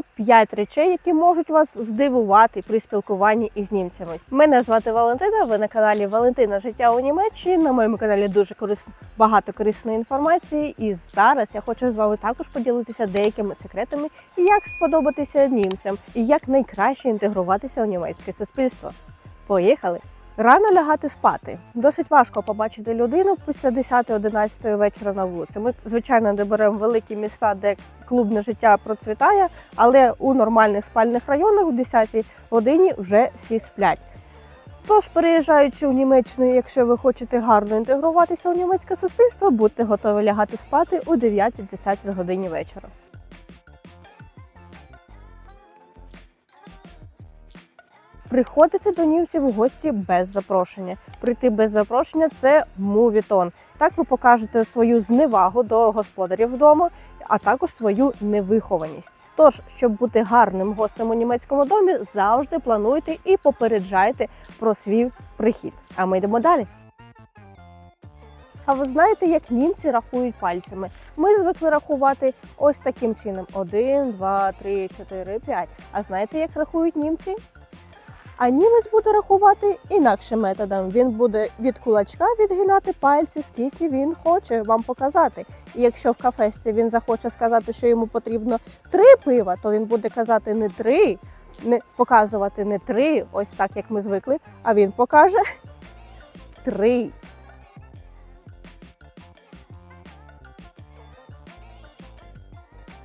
топ-5 речей, які можуть вас здивувати при спілкуванні із німцями. Мене звати Валентина. Ви на каналі Валентина Життя у Німеччині. На моєму каналі дуже корис... багато корисної інформації. І зараз я хочу з вами також поділитися деякими секретами, як сподобатися німцям і як найкраще інтегруватися у німецьке суспільство. Поїхали! Рано лягати спати. Досить важко побачити людину після 10-11 вечора на вулиці. Ми, звичайно, не беремо великі міста, де клубне життя процвітає, але у нормальних спальних районах в 10 годині вже всі сплять. Тож, переїжджаючи в Німеччину, якщо ви хочете гарно інтегруватися у німецьке суспільство, будьте готові лягати спати у 9-10 годині вечора. Приходити до німців у гості без запрошення. Прийти без запрошення це мувітон. Так ви покажете свою зневагу до господарів вдома, а також свою невихованість. Тож, щоб бути гарним гостем у німецькому домі, завжди плануйте і попереджайте про свій прихід. А ми йдемо далі. А ви знаєте, як німці рахують пальцями? Ми звикли рахувати ось таким чином: 1, 2, 3, 4, 5. А знаєте, як рахують німці? А німець буде рахувати інакшим методом. Він буде від кулачка відгинати пальці, скільки він хоче вам показати. І якщо в кафешці він захоче сказати, що йому потрібно три пива, то він буде казати не три, не показувати не три, ось так як ми звикли, а він покаже три.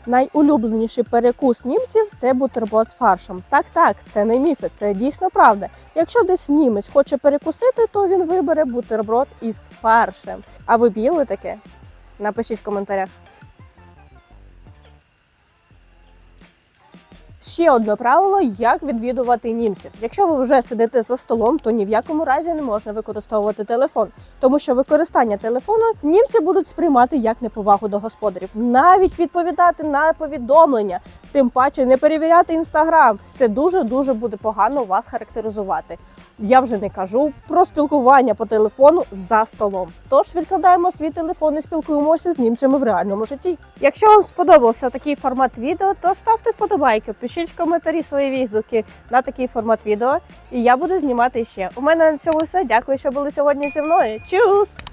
Найулюбленіший перекус німців це бутерброд з фаршем. Так, так, це не міфи, це дійсно правда. Якщо десь німець хоче перекусити, то він вибере бутерброд із фаршем. А ви б'їли таке? Напишіть в коментарях. Ще одне правило, як відвідувати німців. Якщо ви вже сидите за столом, то ні в якому разі не можна використовувати телефон, тому що використання телефону німці будуть сприймати як неповагу до господарів, навіть відповідати на повідомлення, тим паче не перевіряти інстаграм. Це дуже дуже буде погано вас характеризувати. Я вже не кажу про спілкування по телефону за столом. Тож відкладаємо свій телефон і спілкуємося з німцями в реальному житті. Якщо вам сподобався такий формат відео, то ставте вподобайки, пишіть в коментарі свої відгуки на такий формат відео, і я буду знімати ще. У мене на цьому все. Дякую, що були сьогодні зі мною. Чус!